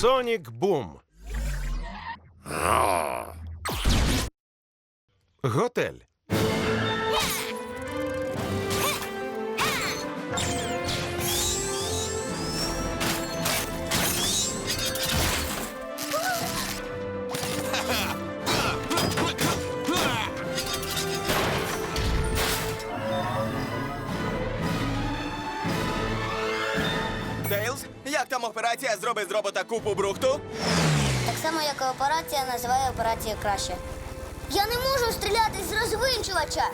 Сонік Бум. Готель. Операція зроби з робота купу брухту? Так само, як і операція називає операцію краще. Я не можу стріляти з розвинчувача.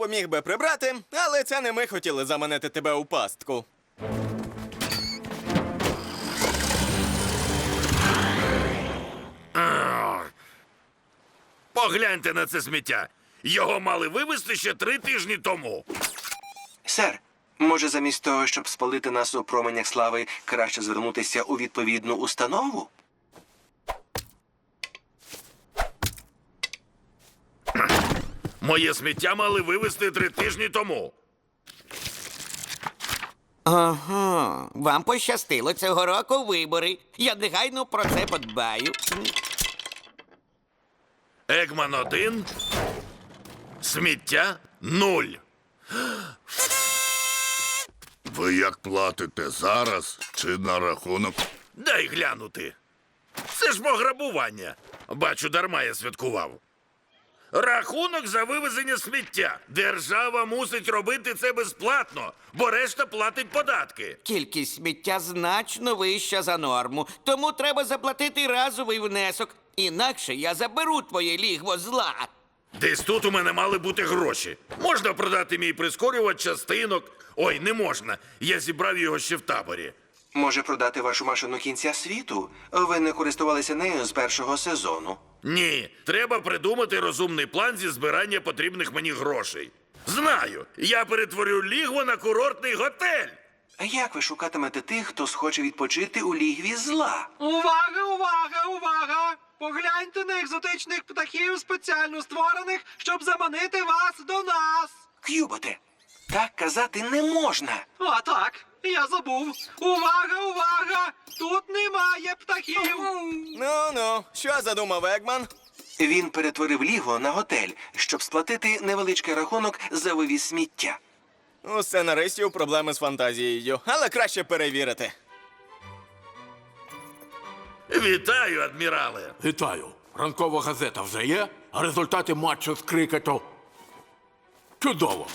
Радо поміг би прибрати, але це не ми хотіли заманити тебе у пастку. Погляньте на це сміття. Його мали вивезти ще три тижні тому. Сер, може, замість того, щоб спалити нас у променях слави, краще звернутися у відповідну установу? Моє сміття мали вивезти три тижні тому. Ага, вам пощастило цього року вибори. Я негайно про це подбаю. Егман один. Сміття нуль. Ви як платите зараз чи на рахунок? Дай глянути. Це ж пограбування. Бачу, дарма я святкував. Рахунок за вивезення сміття. Держава мусить робити це безплатно, бо решта платить податки. Кількість сміття значно вища за норму, тому треба заплатити разовий внесок. Інакше я заберу твоє лігво зла. Десь тут у мене мали бути гроші. Можна продати мій прискорювач частинок. Ой, не можна. Я зібрав його ще в таборі. Може продати вашу машину кінця світу? Ви не користувалися нею з першого сезону. Ні, треба придумати розумний план зі збирання потрібних мені грошей. Знаю, я перетворю лігво на курортний готель. А як ви шукатимете тих, хто схоче відпочити у лігві зла? Увага, увага, увага! Погляньте на екзотичних птахів, спеціально створених, щоб заманити вас до нас. К'юботе, так казати не можна. А так, я забув. Увага, увага! Тут немає птахів. Ну ну, що задумав Егман? Він перетворив лігво на готель, щоб сплатити невеличкий рахунок за вивіз сміття. У сценаристів проблеми з фантазією, але краще перевірити. Вітаю, адмірале. Вітаю. Ранкова газета вже є, а результати матчу з крикету. Чудово.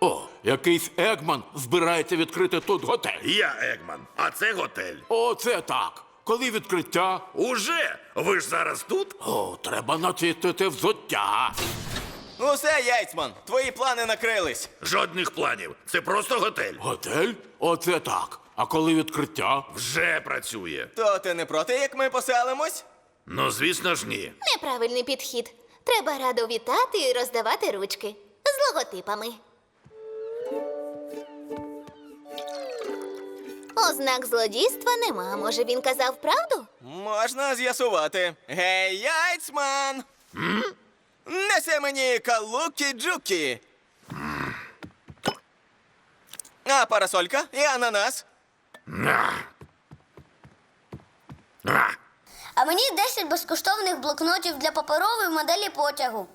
О, якийсь Егман збирається відкрити тут готель. Я Егман, а це готель. О, це так. Коли відкриття? Уже? Ви ж зараз тут? О, треба начистити взуття. Усе, Яйцман, твої плани накрились. Жодних планів. Це просто готель. Готель? Оце так. А коли відкриття? Вже працює. То ти не проти, як ми поселимось? Ну, звісно ж, ні. Неправильний підхід. Треба радо вітати і роздавати ручки з логотипами. Ознак злодійства нема. Може, він казав правду? Можна з'ясувати. Гей, Яйцман! Несе мені калукі-джукі. А парасолька і ананас. На. На. А мені 10 безкоштовних блокнотів для паперової моделі потягу.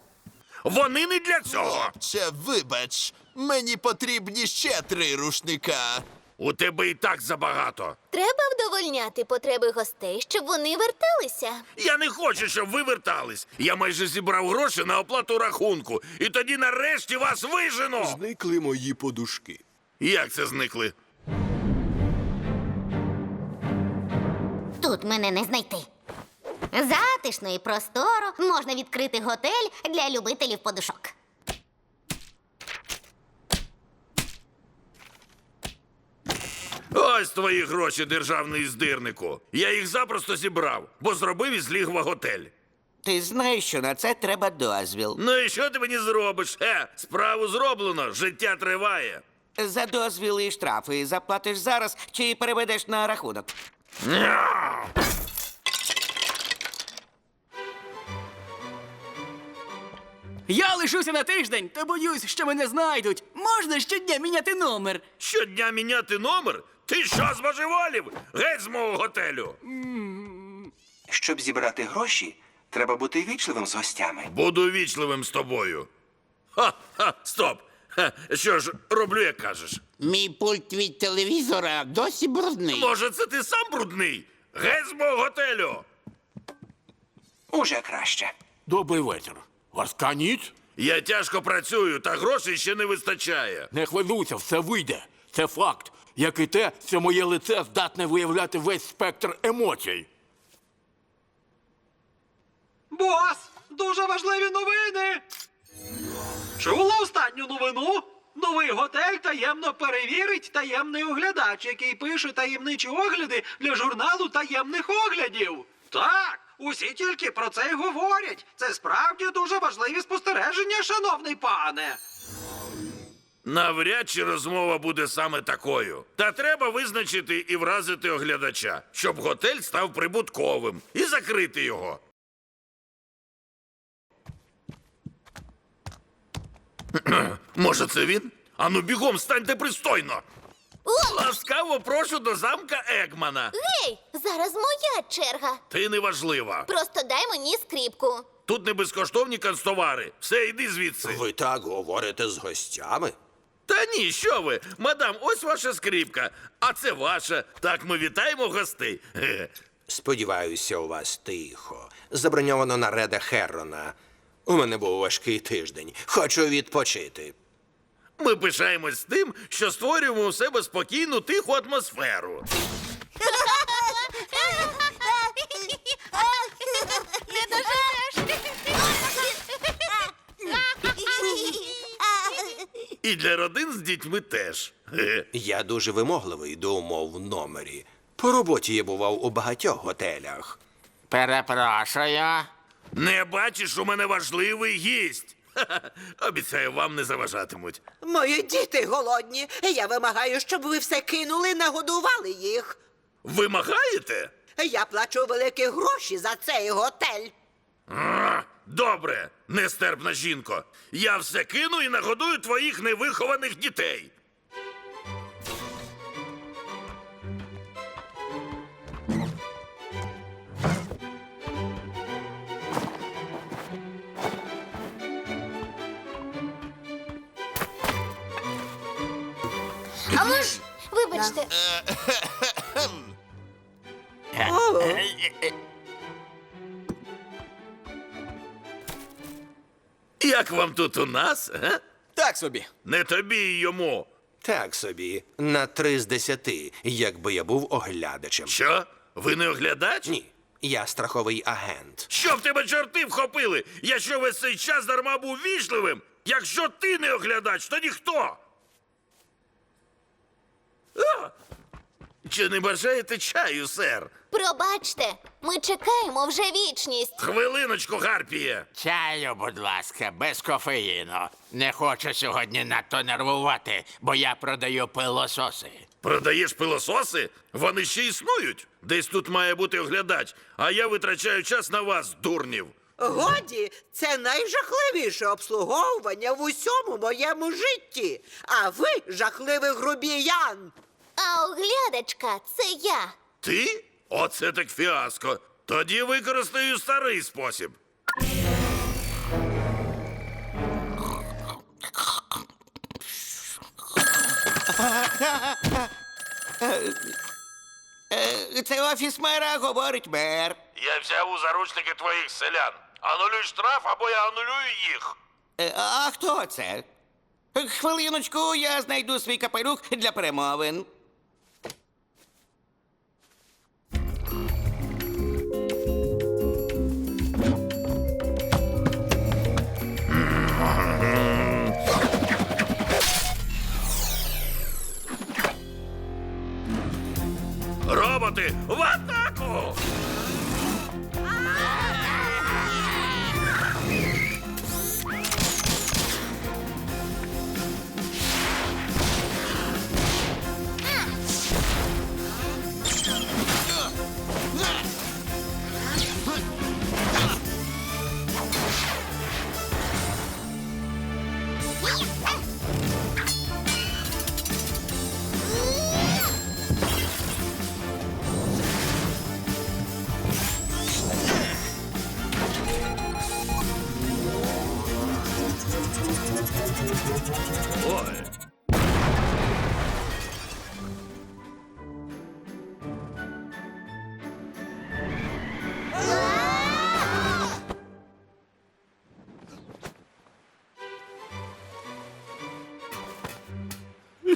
Вони не для цього. Ще вибач, мені потрібні ще три рушника. У тебе і так забагато. Треба вдовольняти потреби гостей, щоб вони верталися. Я не хочу, щоб ви вертались. Я майже зібрав гроші на оплату рахунку, і тоді нарешті вас вижену. Зникли мої подушки. Як це зникли? Тут мене не знайти. Затишно і просторо можна відкрити готель для любителів подушок. Ось твої гроші, державний здирнику. Я їх запросто зібрав, бо зробив із лігва готель. Ти знаєш, що на це треба дозвіл. Ну і що ти мені зробиш? Е, справу зроблено, життя триває. За дозвіл і штрафи заплатиш зараз чи переведеш на рахунок? Я лишуся на тиждень, та боюсь, що мене знайдуть. Можна щодня міняти номер. Щодня міняти номер? Ти що збожеволів? Геть з мого готелю. Щоб зібрати гроші, треба бути вічливим з гостями. Буду вічливим з тобою. Ха, ха, стоп. Ха, що ж, роблю, як кажеш. Мій пульт від телевізора досі брудний. Може, це ти сам брудний? Геть з мого готелю. Уже краще. Добрий вечір. Ласка ніч? Я тяжко працюю, та грошей ще не вистачає. Не хвилюйся, все вийде. Це факт. Як і те, що моє лице здатне виявляти весь спектр емоцій. Бос, дуже важливі новини. Чула останню новину? Новий готель таємно перевірить таємний оглядач, який пише таємничі огляди для журналу таємних оглядів. Так, усі тільки про це й говорять. Це справді дуже важливі спостереження, шановний пане. Навряд чи розмова буде саме такою. Та треба визначити і вразити оглядача, щоб готель став прибутковим і закрити його. Може, це він? Ану, бігом станьте пристойно. Ласкаво прошу до замка Егмана. Гей, зараз моя черга. Ти неважлива. Просто дай мені скріпку. Тут не безкоштовні канцтовари. Все, йди звідси. Ви так говорите з гостями? Та ні, що ви? Мадам, ось ваша скрипка, а це ваша. Так ми вітаємо гостей. Ге. Сподіваюся, у вас тихо. Заброньовано на Реда Херрона. У мене був важкий тиждень. Хочу відпочити. Ми пишаємось тим, що створюємо у себе спокійну тиху атмосферу. І для родин з дітьми теж. Я дуже вимогливий до умов в номері. По роботі я бував у багатьох готелях. Перепрошую. Не бачиш, у мене важливий гість. Обіцяю, вам не заважатимуть. Мої діти голодні. Я вимагаю, щоб ви все кинули, нагодували їх. Вимагаєте? Я плачу великі гроші за цей готель. А, Добре, нестерпна жінко. Я все кину і нагодую твоїх невихованих дітей. Ж, вибачте, Як вам тут у нас? Га? Так собі. Не тобі й йому. Так собі, на три з десяти, якби я був оглядачем. Що? Ви не оглядач? Ні, я страховий агент. Щоб тебе чорти вхопили? Я що весь цей час дарма був вічливим? Якщо ти не оглядач, тоді хто? А! Чи не бажаєте чаю, сер? пробачте, ми чекаємо вже вічність. Хвилиночку, Гарпіє. Чаю, будь ласка, без кофеїну. Не хочу сьогодні надто нервувати, бо я продаю пилососи. Продаєш пилососи? Вони ще існують. Десь тут має бути оглядач, а я витрачаю час на вас, дурнів. Годі, це найжахливіше обслуговування в усьому моєму житті. А ви жахливий грубіян. А оглядачка це я. Ти? Оце так фіаско. Тоді використаю старий спосіб. Е, Це офіс мера, говорить мер. Я взяв у заручники твоїх селян. Анулюй штраф, або я анулюю їх. Е, А хто це? Хвилиночку, я знайду свій капелюх для перемовин.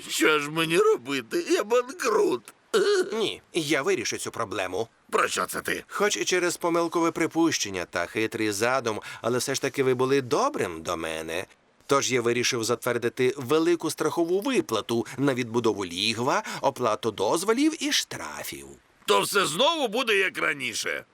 Що ж мені робити? Я банкрут. Ні, я вирішу цю проблему. Про що це ти? Хоч і через помилкове припущення та хитрий задум, але все ж таки ви були добрим до мене. Тож я вирішив затвердити велику страхову виплату на відбудову лігва, оплату дозволів і штрафів. То все знову буде як раніше.